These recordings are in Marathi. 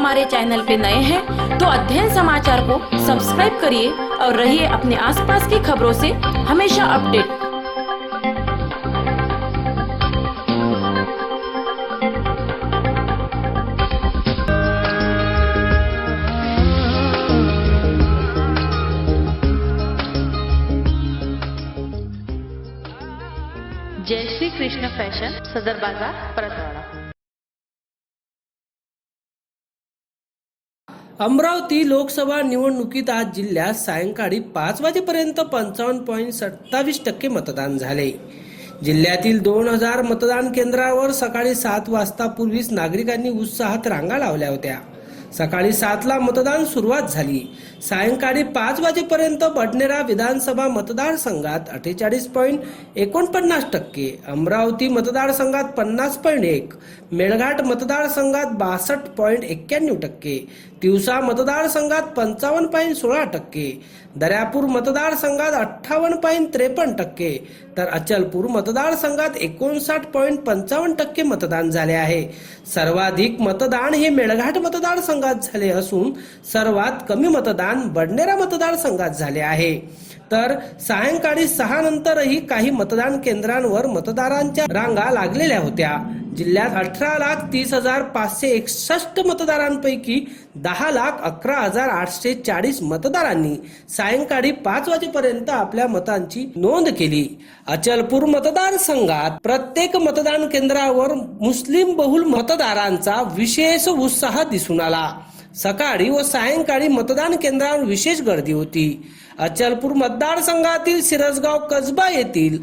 हमारे चैनल पे नए हैं तो अध्ययन समाचार को सब्सक्राइब करिए और रहिए अपने आसपास की खबरों से हमेशा अपडेट। जय श्री कृष्ण फॅशन, सदर बाज़ार परतवाडा अमरावती लोकसभा निवडणुकीत आज जिल्ह्यात सायंकाळी पाच वाजेपर्यंत पंचावन्न पॉईंट सत्तावीस टक्के मतदान झाले. जिल्ह्यातील दोन हजार मतदान केंद्रावर सकाळी सात वाजतापूर्वीच नागरिकांनी उत्साहात रांगा लावल्या होत्या. सकाळी सातला मतदान सुरुवात झाली. सायंकाळी पाच वाजेपर्यंत बडनेरा विधानसभा मतदारसंघात अठ्ठेचाळीस पॉईंट एकोणपन्नास टक्के अमरावती मतदारसंघात पन्नास पॉईंट एक मेळघाट मतदारसंघात बासष्ट पॉईंट एक्क्याण्णव टक्के तिवसा मतदारसंघात पंचावन्न पॉईंट सोळा टक्के दर्यापूर मतदारसंघात अठ्ठावन्न पॉईंट त्रेपन्न टक्के तर अचलपूर मतदारसंघात एकोणसाठ पॉईंट पंचावन्न टक्के मतदान झाले आहे. सर्वाधिक मतदान हे मेळघाट मतदारसंघात झाले असून सर्वात कमी मतदान बडनेरा मतदारसंघात झाले आहे. तर सायंकाळी सहा नंतरही काही मतदान केंद्रांवर मतदारांच्या रांगा लागलेल्या होत्या. जिल्ह्यात अठरा लाख तीस हजार पाचशे एकसष्ट मतदारांपैकी दहा लाख अकरा हजार आठशे चाळीस मतदारांनी सायंकाळी पाच वाजेपर्यंत आपल्या मतांची नोंद केली. अचलपूर मतदारसंघात प्रत्येक मतदान केंद्रावर मुस्लिम बहुल मतदारांचा विशेष उत्साह दिसून आला. सकाळी व सायंकाळी मतदान केंद्रावर विशेष गर्दी होती. अचलपूर मतदारसंघातील सिरसगाव कसबा येथील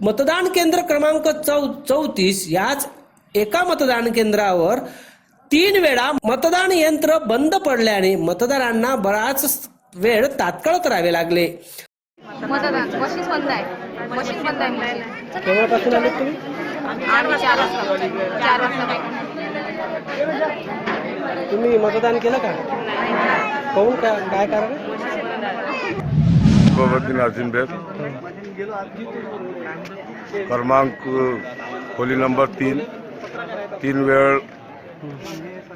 मतदान केंद्र क्रमांक चौ चौतीस याच एका मतदान केंद्रावर तीन वेळा मतदान यंत्र बंद पडल्याने मतदारांना बराच वेळ तात्काळ करावे लागले. मतदान मशीन बंद आहे. मशीन बंद आहे केव्हापासून आले तुम्ही? चार वाजता. चार वाजता. तुम्ही मतदान केलं का? काऊन का काय कारण? बेग क्रमांक खोली नंबर तीन. तीन वेळ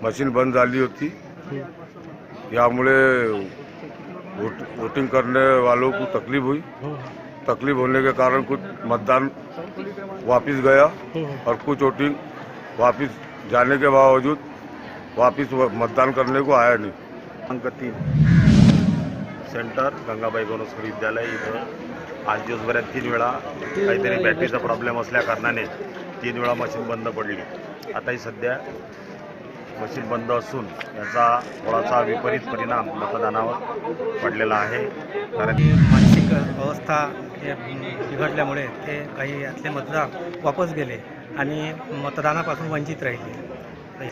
मशीन बंद झाली होती. यामुळे वोट, वोटिंग करने वालों को तकलीफ हुई. तकलीफ होने के कारण कुछ मतदान वापस गया और कुछ वोटिंग वापस जाने के बावजूद वापिस मतदान करने को आया नहीं। अंक तीन सेंटर गंगाबाई गणेश्वर विद्यालय इथं. आज दिवसभरात तीन वेळा काहीतरी बॅटरीचा प्रॉब्लेम असल्या कारणाने तीन वेळा मशीन बंद पडली. आताही सध्या मशीन बंद असून याचा थोडासा विपरीत परिणाम मतदानावर पडलेला आहे. कारण की मानसिक अवस्था हे बिघडल्यामुळे ते काही यातले मतदार वापस गेले आणि मतदानापासून वंचित राहिले.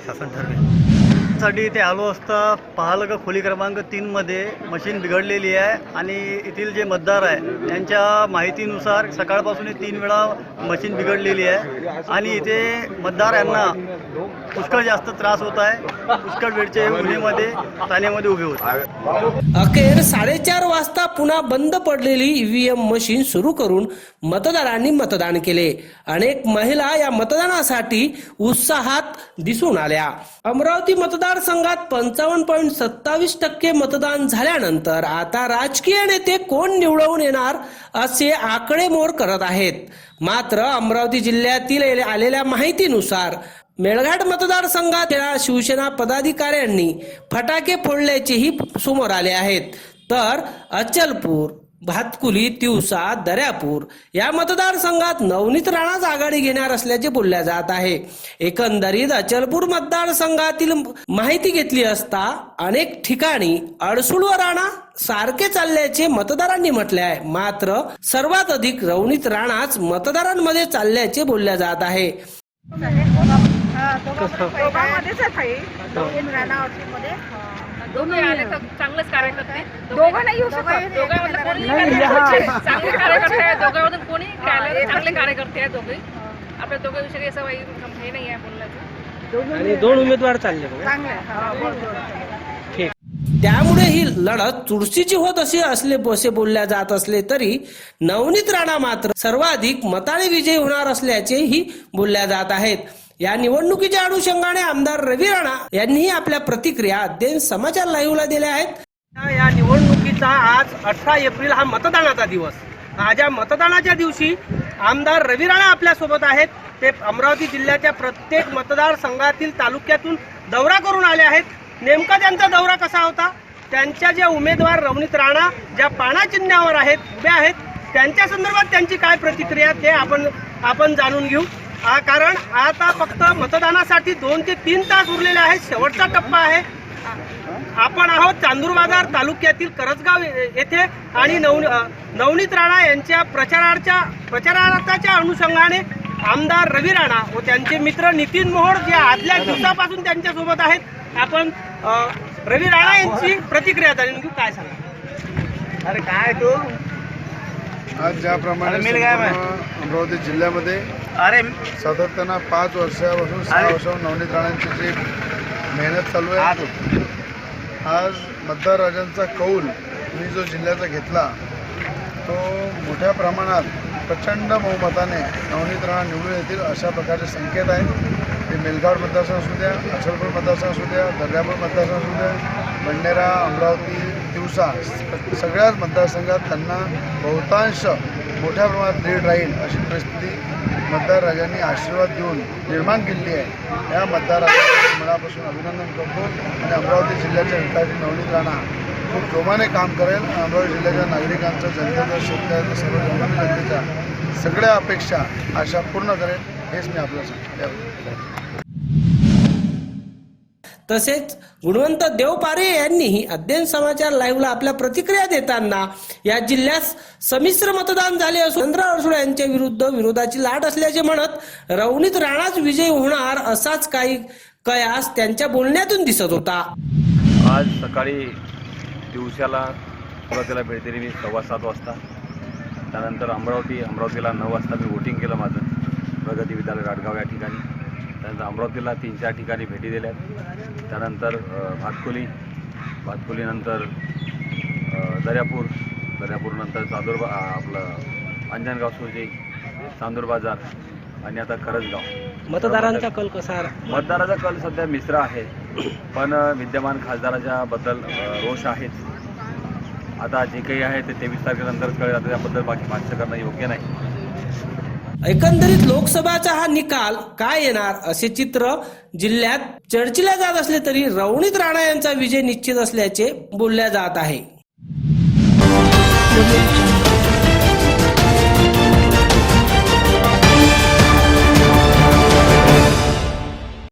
शासन ठरवेल साठी इथे आलो असता पाहिलं का खोली क्रमांक तीनमध्ये मशीन बिघडलेली आहे आणि येथील जे मतदार आहे त्यांच्या माहितीनुसार सकाळपासून हे तीन वेळा मशीन बिघडलेली आहे. आणि इथे मतदार यांना पुष्कळ जास्त त्रास होत आहे. पुष्कळ वेळच्या उन्हेमध्ये ठाण्यामध्ये उभे होत अखेर साडेचार वाजता पुन्हा बंद पडलेली ईव्हीएम मशीन सुरू करून मतदारांनी मतदान केले. अनेक महिला या मतदानासाठी उत्साहात दिसून आल्या. अमरावती मतदारसंघात पंचावन्न पॉईंट सत्तावीस टक्के मतदान झाल्यानंतर आता राजकीय नेते कोण निवडवून येणार असे आकडेमोड करत आहेत. मात्र अमरावती जिल्ह्यातील आलेल्या माहितीनुसार मेळघाट मतदारसंघात या शिवसेना पदाधिकाऱ्यांनी फटाके फोडल्याचेही समोर आले आहेत. तर अचलपूर भातकुली तिवसा दर्यापूर या मतदारसंघात नवनीत राणाच आघाडी घेणार असल्याचे बोलल्या जात आहे. एकंदरीत अचलपूर मतदारसंघातील माहिती घेतली असता अनेक ठिकाणी अडसुळ व राणा सारखे चालल्याचे मतदारांनी म्हटले आहे. मात्र सर्वात अधिक रवनीत राणाच मतदारांमध्ये चालल्याचे बोलल्या जात आहे. दोघांमध्येच राणा दोघे आले तर चांगलेच कार्य करते दोघं नाही येऊ शकत दोघांमधून कोणी चांगले कार्यकर्ते आहे दोघांमधून कोणी काय चांगले कार्यकर्ते आहे दोघे आपल्या दोघांविषयी असं काही हे नाही आहे बोलण्याचं आणि दोन उमेदवार चालले बघा. चांगलं आहे. हा, बोल, बोल. ठीक. त्यामुळे ही लढत चुरशीची होत असे असले असे बोलल्या जात असले तरी नवनीत राणा मात्र सर्वाधिक मताने विजयी होणार असल्याचेही बोलल्या जात आहेत या निवडणुकीच्या अनुषंगाने आमदार रवी राणा यांनीही आपल्या प्रतिक्रिया अध्ययन समाचार लाईव्हला दिल्या आहेत. या निवडणुकीचा आज अठरा एप्रिल हा मतदानाचा दिवस. आज या मतदानाच्या दिवशी आमदार रवी राणा आपल्यासोबत आहेत. ते अमरावती जिल्ह्याच्या प्रत्येक मतदारसंघातील तालुक्यातून दौरा करून आले आहेत. नेमका त्यांचा दौरा कसा होता? त्यांच्या ज्या उमेदवार रवनीत राणा ज्या पाना चिन्हावर आहेत उभ्या आहेत त्यांच्या संदर्भात त्यांची काय प्रतिक्रिया ते आपण आपण जाणून घेऊ. कारण आता फक्त मतदानासाठी दोन ते तीन तास उरलेले आहेत. शेवटचा टप्पा आहे. आपण आहोत चांदूर बाजार तालुक्यातील करजगाव येथे आणि नव नवनीत राणा यांच्या प्रचाराच्या प्रचाराच्या अनुषंगाने आमदार रवी राणा व त्यांचे मित्र नितीन मोहोळ जे आदल्या दिवसापासून त्यांच्यासोबत आहेत. आपण रवी राणा यांची प्रतिक्रिया झाली घेऊ. काय सांगा अरे काय तू? आज ज्याप्रमाणे अमरावती जिल्ह्यामध्ये अरे सातत्यानं पाच वर्षापासून सहा. वर्षापासून नवनीत राणांची जी मेहनत चालू आहे आज. मतदार राजांचा कौल मी जो जिल्ह्याचा घेतला तो मोठ्या प्रमाणात प्रचंड बहुमताने नवनीत राणा निवडून येतील अशा प्रकारचे संकेत आहेत. ते मेलघाट मतदारसंघ असू द्या अचलपूर मतदारसंघ असू द्या दर्यापूर मतदारसंघ असू द्या बंडेरा अमरावती दिवसा सगळ्याच मतदारसंघात त्यांना बहुतांश मोठ्या प्रमाणात लीड राहील अशी परिस्थिती मतदार राजांनी आशीर्वाद देऊन निर्माण केलेली आहे. या मतदार मनापासून अभिनंदन करतो आणि अमरावती जिल्ह्याच्या हिताची नवनीत राणा खूप जोमाने काम करेल अमरावती जिल्ह्याच्या नागरिकांचं जनतेचं शेतकऱ्याचं सर्व जनतेच्या सगळ्या अपेक्षा आशा पूर्ण करेल. हेच मी आपल्याला सांगतो. तसेच गुणवंत देवपारे यांनीही अध्ययन समाचार लाईव्हला आपल्या प्रतिक्रिया देताना या जिल्ह्यात संमिश्र मतदान झाले असून चंद्र अडसुळे यांच्या विरुद्ध विरोधाची लाट असल्याचे म्हणत रवनीत राणाच विजयी होणार असाच काही कयास त्यांच्या बोलण्यातून दिसत होता. आज सकाळी दिवसाला अमरावतीला भेट दिली मी सव्वा सात वाजता. त्यानंतर अमरावती अमरावतीला नऊ वाजता मी वोटिंग केलं माझं. प्रगती विद्यालय राटगाव या ठिकाणी. त्यानंतर अमरावतीला तीन चार ठिकाणी भेटी दिल्या. त्यानंतर भातकुली भातकुलीनंतर दर्यापूर. दर्यापूरनंतर चांदूर बा आपलं अंजनगाव सुरजी चांदूर बाजार आणि आता करजगाव. मतदारांचा कल कसा मतदाराचा कल सध्या मिश्र आहे. पण विद्यमान खासदाराच्या बद्दल रोष आहेच आता जे काही आहे ते तेवीस तारखेनंतर कळेल. आता त्याबद्दल बाकी भाष्य करणं योग्य नाही. एकंदरीत लोकसभाचा हा निकाल काय येणार असे चित्र जिल्ह्यात चर्चिला जात असले तरी रवणीत राणा यांचा विजय निश्चित असल्याचे बोलल्या जात आहे.